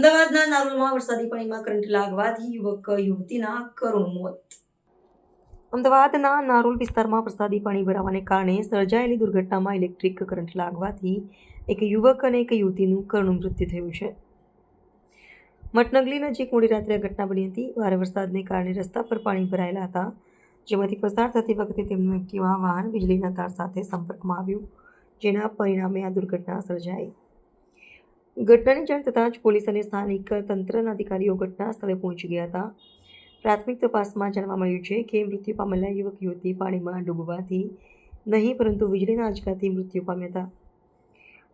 અમદાવાદના નારોલમાં વરસાદી પાણીમાં કરંટ લાગવાથી યુવક, યુવતીના કરુણ મોત. અમદાવાદના નારોલ વિસ્તારમાં વરસાદી પાણી ભરાવાને કારણે સર્જાયેલી દુર્ઘટનામાં ઇલેક્ટ્રિક કરંટ લાગવાથી એક યુવક અને એક યુવતીનું કરુણ મૃત્યુ થયું છે. મટનગલી નજીક મોડી રાત્રે ઘટના બની હતી. ભારે વરસાદને કારણે રસ્તા પર પાણી ભરાયેલા હતા. જેમાંથી પસાર થતી વખતે તેમનું એક્ટિવા વાહન વીજળીના તાર સાથે સંપર્કમાં આવ્યું, જેના પરિણામે આ દુર્ઘટના સર્જાઈ. ઘટનાની જાણ થતાં જ પોલીસ અને સ્થાનિક તંત્રના અધિકારીઓ ઘટના સ્થળે પહોંચી ગયા હતા. પ્રાથમિક તપાસમાં જાણવા મળ્યું છે કે મૃત્યુ પામેલા યુવક યુવતી પાણીમાં ડૂબવાથી નહીં, પરંતુ વીજળીના આંચકાથી મૃત્યુ પામ્યા હતા.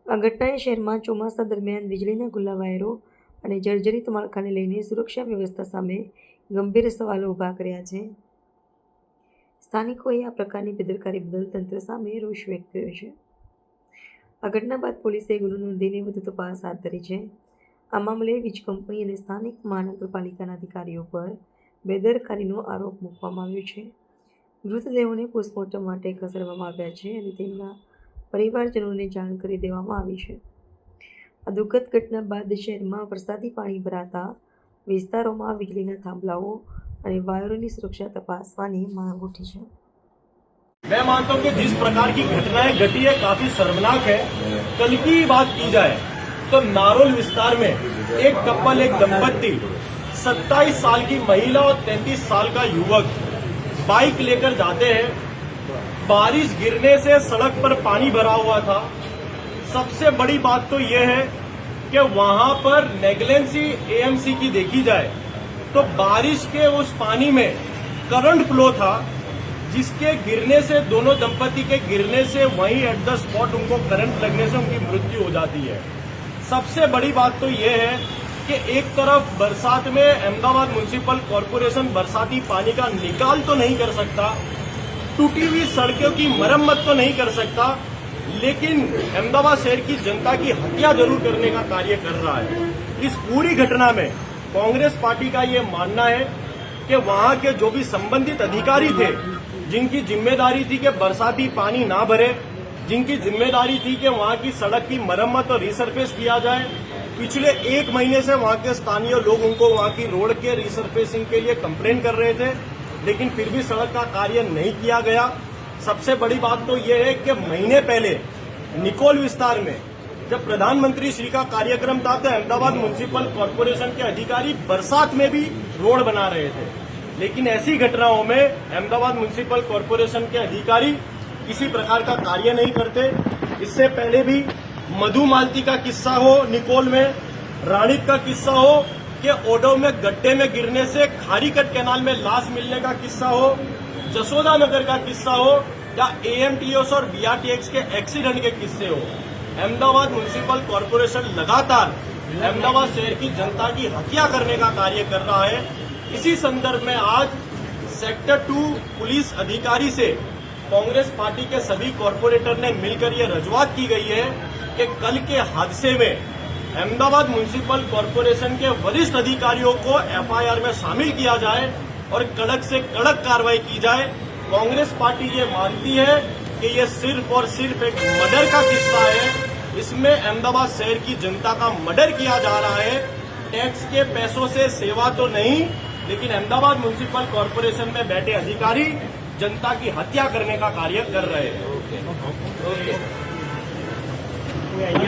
આ ઘટનાએ શહેરમાં ચોમાસા દરમિયાન વીજળીના ખુલ્લા વાયરો અને જર્જરિત માળખાને લઈને સુરક્ષા વ્યવસ્થા સામે ગંભીર સવાલો ઊભા કર્યા છે. સ્થાનિકોએ આ પ્રકારની બેદરકારી બદલ તંત્ર સામે રોષ વ્યક્ત કર્યો છે. આ ઘટના બાદ પોલીસે ગુનો નોંધીને વધુ તપાસ હાથ ધરી છે. આ મામલે વીજ કંપની અને સ્થાનિક મહાનગરપાલિકાના અધિકારીઓ પર બેદરકારીનો આરોપ મૂકવામાં આવ્યો છે. મૃતદેહોને પોસ્ટમોર્ટમ માટે ખસેડવામાં આવ્યા છે અને તેમના પરિવારજનોને જાણ કરી દેવામાં આવી છે. આ દુઃખદ ઘટના બાદ શહેરમાં વરસાદી પાણી ભરાતા વિસ્તારોમાં વીજળીના થાંભલાઓ અને વાયરોની સુરક્ષા તપાસવાની માંગ ઉઠી છે. मैं मानता हूँ कि जिस प्रकार की घटनाएँ घटी है, काफ़ी शर्मनाक है। कल की बात की जाए तो नारोल विस्तार में एक कपल, एक दंपत्ति 27 साल की महिला और 33 साल का युवक बाइक लेकर जाते हैं। बारिश गिरने से सड़क पर पानी भरा हुआ था। सबसे बड़ी बात तो यह है कि वहाँ पर नेग्लेंसी एएमसी की देखी जाए तो बारिश के उस पानी में करंट फ्लो था। जिसके गिरने से, दोनों दंपति के गिरने से वहीं एट द स्पॉट उनको करंट लगने से उनकी मृत्यु हो जाती है। सबसे बड़ी बात तो यह है कि एक तरफ़ बरसात में अहमदाबाद म्यूनिसिपल कॉरपोरेशन बरसाती पानी का निकाल तो नहीं कर सकता, टूटी हुई सड़कों की मरम्मत तो नहीं कर सकता, लेकिन अहमदाबाद शहर की जनता की हत्या ज़रूर करने का कार्य कर रहा है। इस पूरी घटना में कांग्रेस पार्टी का ये मानना है कि वहाँ के जो भी संबंधित अधिकारी थे जिनकी ज़िम्मेदारी थी कि बरसाती पानी ना भरे, जिनकी ज़िम्मेदारी थी कि वहाँ की सड़क की मरम्मत और रिसरफेस किया जाए। पिछले एक महीने से वहाँ के स्थानीय लोग उनको वहाँ की रोड के रिसरफेसिंग के लिए कंप्लेन कर रहे थे, लेकिन फिर भी सड़क का कार्य नहीं किया गया। सबसे बड़ी बात तो यह है कि महीने पहले निकोल विस्तार में जब प्रधानमंत्री श्री का कार्यक्रम था तो अहमदाबाद म्यूनिसिपल कॉरपोरेशन के अधिकारी बरसात में भी रोड बना रहे थे। लेकिन ऐसी घटनाओं में अहमदाबाद म्यूनिसिपल कॉरपोरेशन के अधिकारी किसी प्रकार का कार्य नहीं करते। इससे पहले भी मधु मालती का किस्सा हो, निकोल में, राणिक का किस्सा हो, कि ओडो में, गड्ढे में गिरने से खारीकट कैनाल में लाश मिलने का किस्सा हो, जसोदा नगर का किस्सा हो, या एएमटीएस और बीआरटीएक्स के एक्सीडेंट के किस्से हो। अहमदाबाद म्यूनिसिपल कॉरपोरेशन लगातार अहमदाबाद शहर की जनता की हत्या करने का कार्य कर रहा है। इसी संदर्भ में आज सेक्टर टू पुलिस अधिकारी से कांग्रेस पार्टी के सभी कॉरपोरेटर ने मिलकर ये रजूआत की गई है कि कल के हादसे में अहमदाबाद म्यूनिसिपल कॉरपोरेशन के वरिष्ठ अधिकारियों को एफआईआर में शामिल किया जाए और कड़क से कड़क कार्रवाई की जाए। कांग्रेस पार्टी ये मानती है कि ये सिर्फ़ और सिर्फ़ एक मर्डर का किस्सा है। इसमें अहमदाबाद शहर की जनता का मर्डर किया जा रहा है। टैक्स के पैसों से सेवा तो नहीं लेकिन अहमदाबाद म्यूनिसिपल कॉरपोरेशन में बैठे अधिकारी जनता की हत्या करने का कार्य कर रहे हैं।